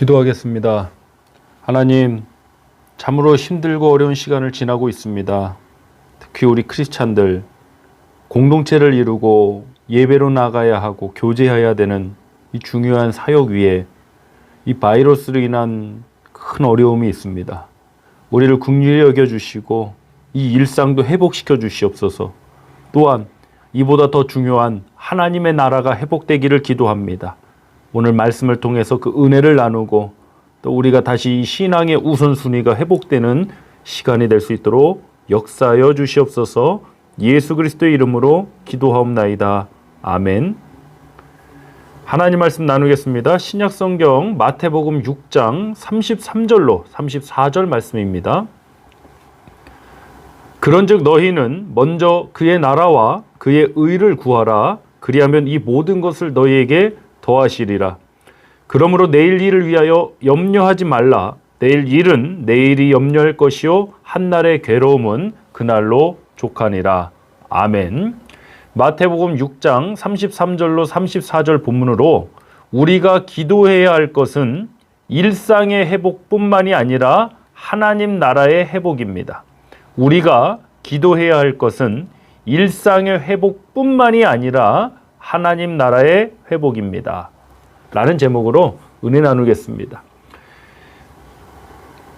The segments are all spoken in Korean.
기도하겠습니다. 하나님, 참으로 힘들고 어려운 시간을 지나고 있습니다. 특히 우리 크리스찬들 공동체를 이루고 예배로 나가야 하고 교제해야 되는 이 중요한 사역 위에 이 바이러스로 인한 큰 어려움이 있습니다. 우리를 국리히 여겨 주시고 이 일상도 회복시켜 주시옵소서. 또한 이보다 더 중요한 하나님의 나라가 회복되기를 기도합니다. 오늘 말씀을 통해서 그 은혜를 나누고 또 우리가 다시 이 신앙의 우선순위가 회복되는 시간이 될 수 있도록 역사하여 주시옵소서 예수 그리스도의 이름으로 기도하옵나이다. 아멘. 하나님 말씀 나누겠습니다. 신약 성경 마태복음 6장 33절로 34절 말씀입니다. 그런즉 너희는 먼저 그의 나라와 그의 의를 구하라 그리하면 이 모든 것을 너희에게 더하시리라. 그러므로 내일 일을 위하여 염려하지 말라. 내일 일은 내일이 염려할 것이요 한날의 괴로움은 그날로 족하니라. 아멘. 마태복음 6장 33절로 34절 본문으로 우리가 기도해야 할 것은 일상의 회복뿐만이 아니라 하나님 나라의 회복입니다. 우리가 기도해야 할 것은 일상의 회복뿐만이 아니라 하나님 나라의 회복입니다. 라는 제목으로 은혜 나누겠습니다.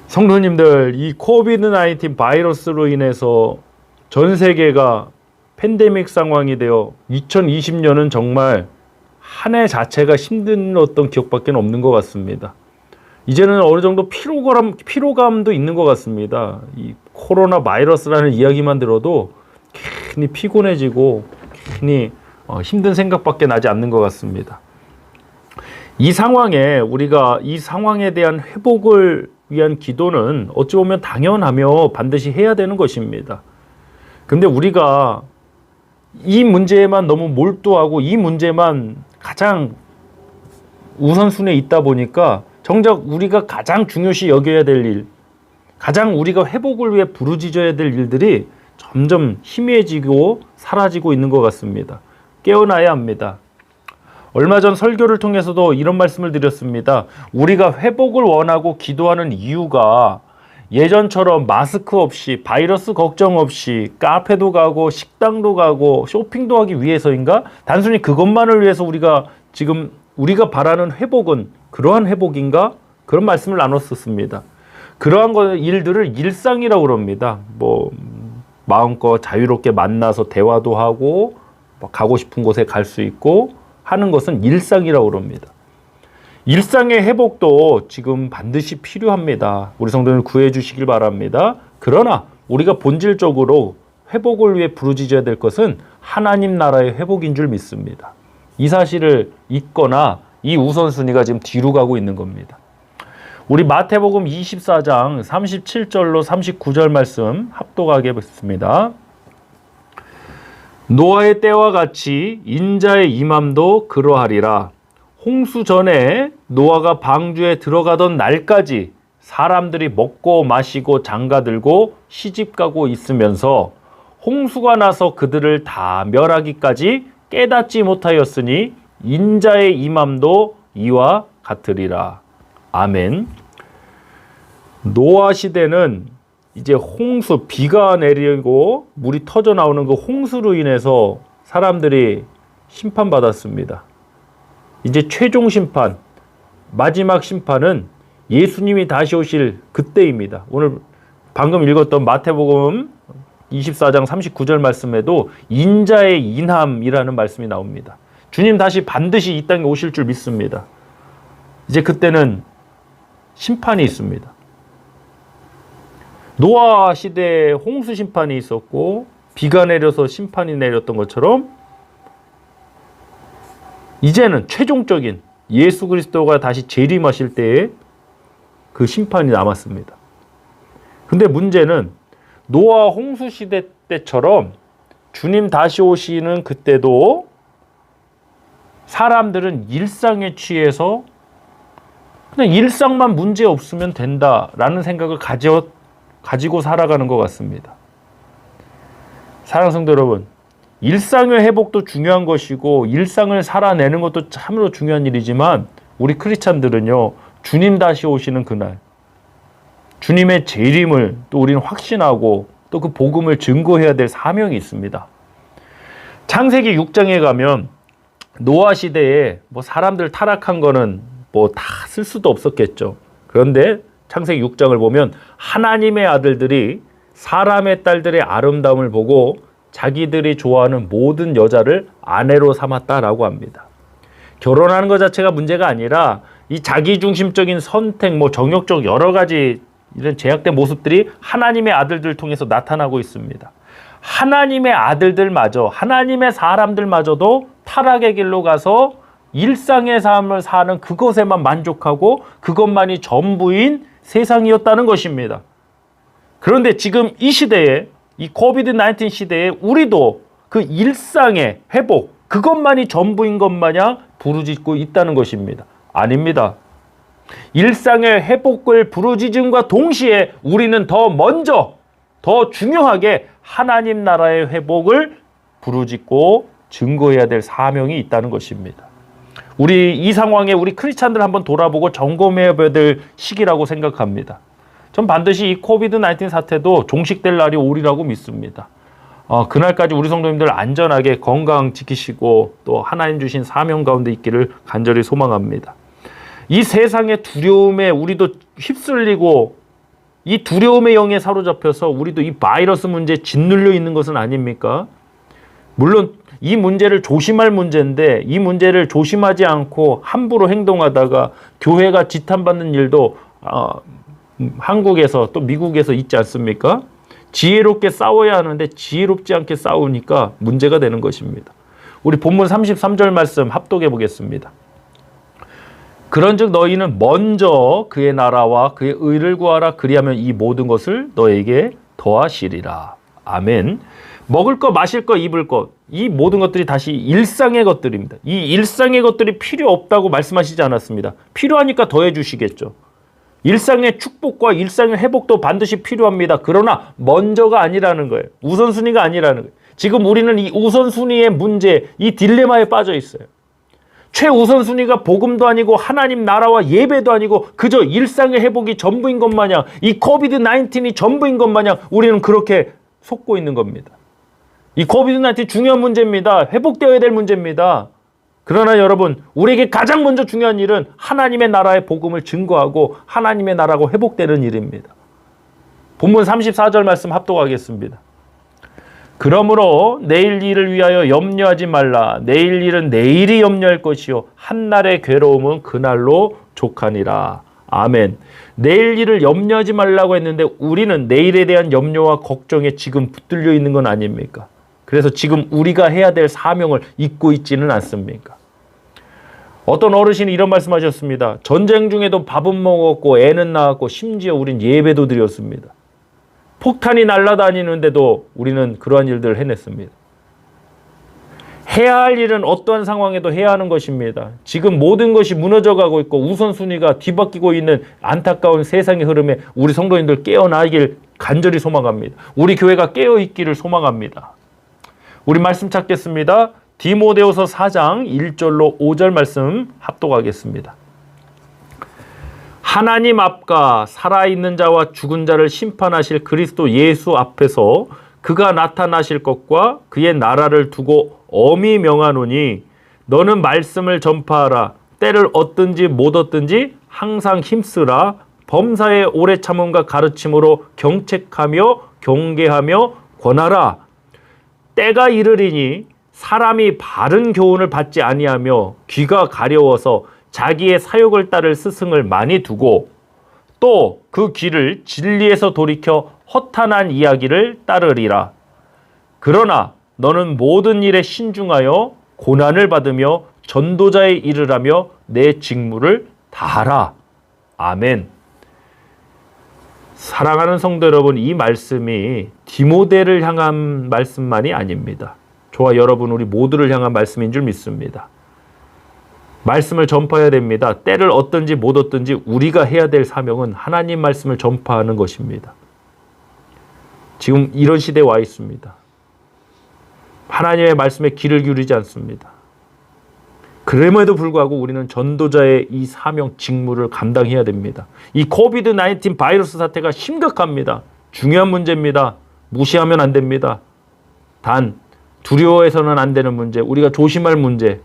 성도님들, 이 코비드 19 바이러스로 인해서 전 세계가 팬데믹 상황이 되어 2020년은 정말 한 해 자체가 힘든 어떤 기억밖에 없는 것 같습니다. 이제는 어느 정도 피로감, 피로감도 있는 것 같습니다. 이 코로나 바이러스라는 이야기만 들어도 괜히 피곤해지고 괜히 어, 힘든 생각밖에 나지 않는 것 같습니다. 이 상황에 우리가 이 상황에 대한 회복을 위한 기도는 어찌 보면 당연하며 반드시 해야 되는 것입니다. 근데 우리가 이 문제에만 너무 몰두하고 이 문제만 가장 우선순위에 있다 보니까 정작 우리가 가장 중요시 여겨야 될 일, 가장 우리가 회복을 위해 부르짖어야 될 일들이 점점 희미해지고 사라지고 있는 것 같습니다. 깨어나야 합니다. 얼마 전 설교를 통해서도 이런 말씀을 드렸습니다. 우리가 회복을 원하고 기도하는 이유가 예전처럼 마스크 없이 바이러스 걱정 없이 카페도 가고 식당도 가고 쇼핑도 하기 위해서인가? 단순히 그것만을 위해서 우리가 지금 우리가 바라는 회복은 그러한 회복인가? 그런 말씀을 나눴었습니다. 그러한 거 일들을 일상이라고 그럽니다. 뭐 마음껏 자유롭게 만나서 대화도 하고 뭐 가고 싶은 곳에 갈 수 있고 하는 것은 일상이라고 그럽니다. 일상의 회복도 지금 반드시 필요합니다. 우리 성도들 구해 주시길 바랍니다. 그러나 우리가 본질적으로 회복을 위해 부르짖어야 될 것은 하나님 나라의 회복인 줄 믿습니다. 이 사실을 잊거나 이 우선순위가 지금 뒤로 가고 있는 겁니다. 우리 마태복음 24장 37절로 39절 말씀 합독하게 겠습니다. 노아의 때와 같이 인자의 임함도 그러하리라. 홍수 전에 노아가 방주에 들어가던 날까지 사람들이 먹고 마시고 장가들고 시집가고 있으면서 홍수가 나서 그들을 다 멸하기까지 깨닫지 못하였으니 인자의 임함도 이와 같으리라. 아멘. 노아 시대는 이제 홍수 비가 내리고 물이 터져 나오는 그 홍수로 인해서 사람들이 심판받았습니다. 이제 최종 심판, 마지막 심판은 예수님이 다시 오실 그때입니다. 오늘 방금 읽었던 마태복음 24장 39절 말씀에도 인자의 인함이라는 말씀이 나옵니다. 주님 다시 반드시 이 땅에 오실 줄 믿습니다. 이제 그때는 심판이 있습니다. 노아 시대에 홍수 심판이 있었고 비가 내려서 심판이 내렸던 것처럼 이제는 최종적인 예수 그리스도가 다시 재림하실 때에 그 심판이 남았습니다. 근데 문제는 노아 홍수 시대 때처럼 주님 다시 오시는 그때도 사람들은 일상에 취해서 그냥 일상만 문제 없으면 된다라는 생각을 가져, 가지고 살아가는 것 같습니다. 사랑 성도 여러분, 일상의 회복도 중요한 것이고 일상을 살아내는 것도 참으로 중요한 일이지만 우리 크리스찬들은요 주님 다시 오시는 그날 주님의 재림을 또 우리는 확신하고 또 그 복음을 증거해야 될 사명이 있습니다. 창세기 6장에 가면 노아 시대에 뭐 사람들 타락한 거는 뭐 다 쓸 수도 없었겠죠. 그런데 창세기 6장을 보면 하나님의 아들들이 사람의 딸들의 아름다움을 보고 자기들이 좋아하는 모든 여자를 아내로 삼았다라고 합니다. 결혼하는 것 자체가 문제가 아니라 이 자기 중심적인 선택, 뭐 정욕적 여러 가지 이런 제약된 모습들이 하나님의 아들들 통해서 나타나고 있습니다. 하나님의 아들들마저 하나님의 사람들마저도 타락의 길로 가서 일상의 삶을 사는 그것에만 만족하고 그것만이 전부인 세상이었다는 것입니다. 그런데 지금 이 시대에 이 코비드 19 시대에 우리도 그 일상의 회복 그것만이 전부인 것 마냥 부르짖고 있다는 것입니다. 아닙니다. 일상의 회복을 부르짖음과 동시에 우리는 더 먼저 더 중요하게 하나님 나라의 회복을 부르짖고 증거해야 될 사명이 있다는 것입니다. 우리 이 상황에 우리 크리스찬들 한번 돌아보고 점검해야 될 시기라고 생각합니다. 전 반드시 이 코비드 19 사태도 종식될 날이 오리라고 믿습니다. 어, 그날까지 우리 성도님들 안전하게 건강 지키시고 또 하나님 주신 사명 가운데 있기를 간절히 소망합니다. 이 세상의 두려움에 우리도 휩쓸리고 이 두려움의 영에 사로잡혀서 우리도 이 바이러스 문제에 짓눌려 있는 것은 아닙니까? 물론 이 문제를 조심할 문제인데 이 문제를 조심하지 않고 함부로 행동하다가 교회가 지탄받는 일도 어, 음, 한국에서 또 미국에서 있지 않습니까? 지혜롭게 싸워야 하는데 지혜롭지 않게 싸우니까 문제가 되는 것입니다. 우리 본문 33절 말씀 합독해 보겠습니다. 그런즉 너희는 먼저 그의 나라와 그의 의를 구하라 그리하면 이 모든 것을 너에게 더하시리라. 아멘. 먹을 것, 마실 것, 입을 것, 이 모든 것들이 다시 일상의 것들입니다. 이 일상의 것들이 필요 없다고 말씀하시지 않았습니다. 필요하니까 더해 주시겠죠. 일상의 축복과 일상의 회복도 반드시 필요합니다. 그러나 먼저가 아니라는 거예요. 우선순위가 아니라는 거예요. 지금 우리는 이 우선순위의 문제, 이 딜레마에 빠져 있어요. 최우선순위가 복음도 아니고 하나님 나라와 예배도 아니고 그저 일상의 회복이 전부인 것 마냥 이 코비드 19이 전부인 것 마냥 우리는 그렇게 속고 있는 겁니다. 이 코비드 19 중요한 문제입니다. 회복되어야 될 문제입니다. 그러나 여러분, 우리에게 가장 먼저 중요한 일은 하나님의 나라의 복음을 증거하고 하나님의 나라가 회복되는 일입니다. 본문 34절 말씀 합독하겠습니다. 그러므로 내일 일을 위하여 염려하지 말라. 내일 일은 내일이 염려할 것이요. 한날의 괴로움은 그날로 족하니라. 아멘. 내일 일을 염려하지 말라고 했는데 우리는 내일에 대한 염려와 걱정에 지금 붙들려 있는 건 아닙니까? 그래서 지금 우리가 해야 될 사명을 잊고 있지는 않습니까? 어떤 어르신이 이런 말씀하셨습니다. 전쟁 중에도 밥은 먹었고 애는 낳았고 심지어 우린 예배도 드렸습니다. 폭탄이 날아다니는데도 우리는 그러한 일들을 해냈습니다. 해야 할 일은 어떠한 상황에도 해야 하는 것입니다. 지금 모든 것이 무너져 가고 있고 우선순위가 뒤바뀌고 있는 안타까운 세상의 흐름에 우리 성도님들 깨어나길 간절히 소망합니다. 우리 교회가 깨어 있기를 소망합니다. 우리 말씀 찾겠습니다. 디모데후서 4장 1절로 5절 말씀 합독하겠습니다. 하나님 앞과 살아있는 자와 죽은 자를 심판하실 그리스도 예수 앞에서 그가 나타나실 것과 그의 나라를 두고 엄히 명하노니 너는 말씀을 전파하라 때를 얻든지 못 얻든지 항상 힘쓰라 범사의 오래 참음과 가르침으로 경책하며 경계하며 권하라 때가 이르리니 사람이 바른 교훈을 받지 아니하며 귀가 가려워서 자기의 사욕을 따를 스승을 많이 두고 또그 귀를 진리에서 돌이켜 허탄한 이야기를 따르리라. 그러나 너는 모든 일에 신중하여 고난을 받으며 전도자의 일을 하며 내 직무를 다하라. 아멘. 사랑하는 성도 여러분, 이 말씀이 디모데를 향한 말씀만이 아닙니다. 저와 여러분, 우리 모두를 향한 말씀인 줄 믿습니다. 말씀을 전파해야 됩니다. 때를 얻든지 못 얻든지 우리가 해야 될 사명은 하나님 말씀을 전파하는 것입니다. 지금 이런 시대에 와 있습니다. 하나님의 말씀에 귀를 기울이지 않습니다. 그럼에도 불구하고 우리는 전도자의 이 사명 직무를 감당해야 됩니다. 이 코비드 19 바이러스 사태가 심각합니다. 중요한 문제입니다. 무시하면 안 됩니다. 단 두려워해서는 안 되는 문제, 우리가 조심할 문제,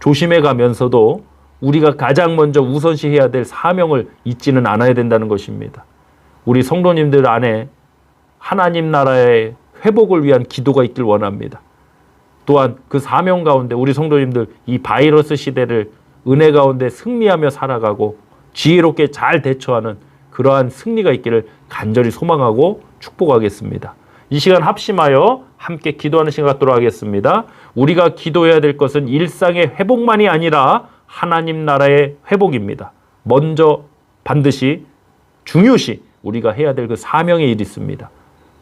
조심해 가면서도 우리가 가장 먼저 우선시해야 될 사명을 잊지는 않아야 된다는 것입니다. 우리 성도님들 안에 하나님 나라의 회복을 위한 기도가 있길 원합니다. 또한 그 사명 가운데 우리 성도님들 이 바이러스 시대를 은혜 가운데 승리하며 살아가고 지혜롭게 잘 대처하는 그러한 승리가 있기를 간절히 소망하고 축복하겠습니다. 이 시간 합심하여 함께 기도하는 시간 갖도록 하겠습니다. 우리가 기도해야 될 것은 일상의 회복만이 아니라 하나님 나라의 회복입니다. 먼저 반드시 중요시 우리가 해야 될 그 사명의 일이 있습니다.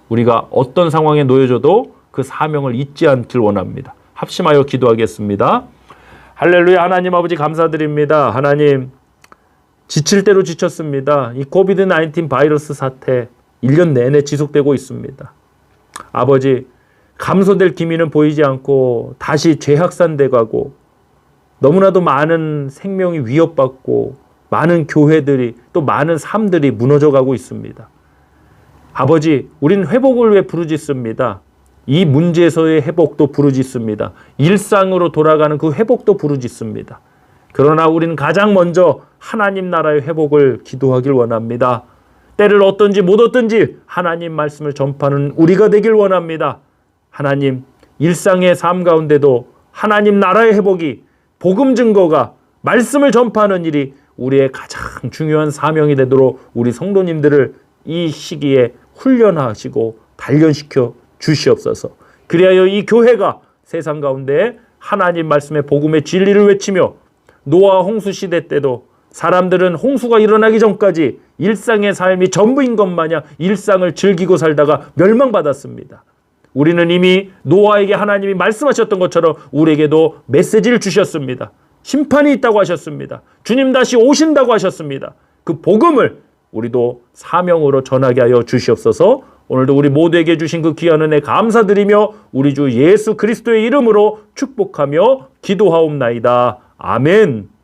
우리가 어떤 상황에 놓여져도 그 사명을 잊지 않길 원합니다. 합심하여 기도하겠습니다. 할렐루야 하나님 아버지 감사드립니다. 하나님 지칠 대로 지쳤습니다. 이 코비드 19 바이러스 사태 1년 내내 지속되고 있습니다. 아버지 감소될 기미는 보이지 않고 다시 재확산돼 가고 너무나도 많은 생명이 위협받고 많은 교회들이 또 많은 삶들이 무너져 가고 있습니다. 아버지, 우린 회복을 위해 부르짖습니다. 이 문제에서의 회복도 부르짖습니다. 일상으로 돌아가는 그 회복도 부르짖습니다. 그러나 우리는 가장 먼저 하나님 나라의 회복을 기도하길 원합니다. 때를 얻든지 못 얻든지 하나님 말씀을 전파하는 우리가 되길 원합니다. 하나님, 일상의 삶 가운데도 하나님 나라의 회복이 복음 증거가 말씀을 전파하는 일이 우리의 가장 중요한 사명이 되도록 우리 성도님들을 이 시기에 훈련하시고 단련시켜 주시옵소서. 그리하여 이 교회가 세상 가운데 하나님 말씀의 복음의 진리를 외치며 노아 홍수 시대 때도 사람들은 홍수가 일어나기 전까지 일상의 삶이 전부인 것 마냥 일상을 즐기고 살다가 멸망받았습니다. 우리는 이미 노아에게 하나님이 말씀하셨던 것처럼 우리에게도 메시지를 주셨습니다. 심판이 있다고 하셨습니다. 주님 다시 오신다고 하셨습니다. 그 복음을 우리도 사명으로 전하게 하여 주시옵소서. 오늘도 우리 모두에게 주신 그 귀한 은혜 감사드리며 우리 주 예수 그리스도의 이름으로 축복하며 기도하옵나이다. 아멘.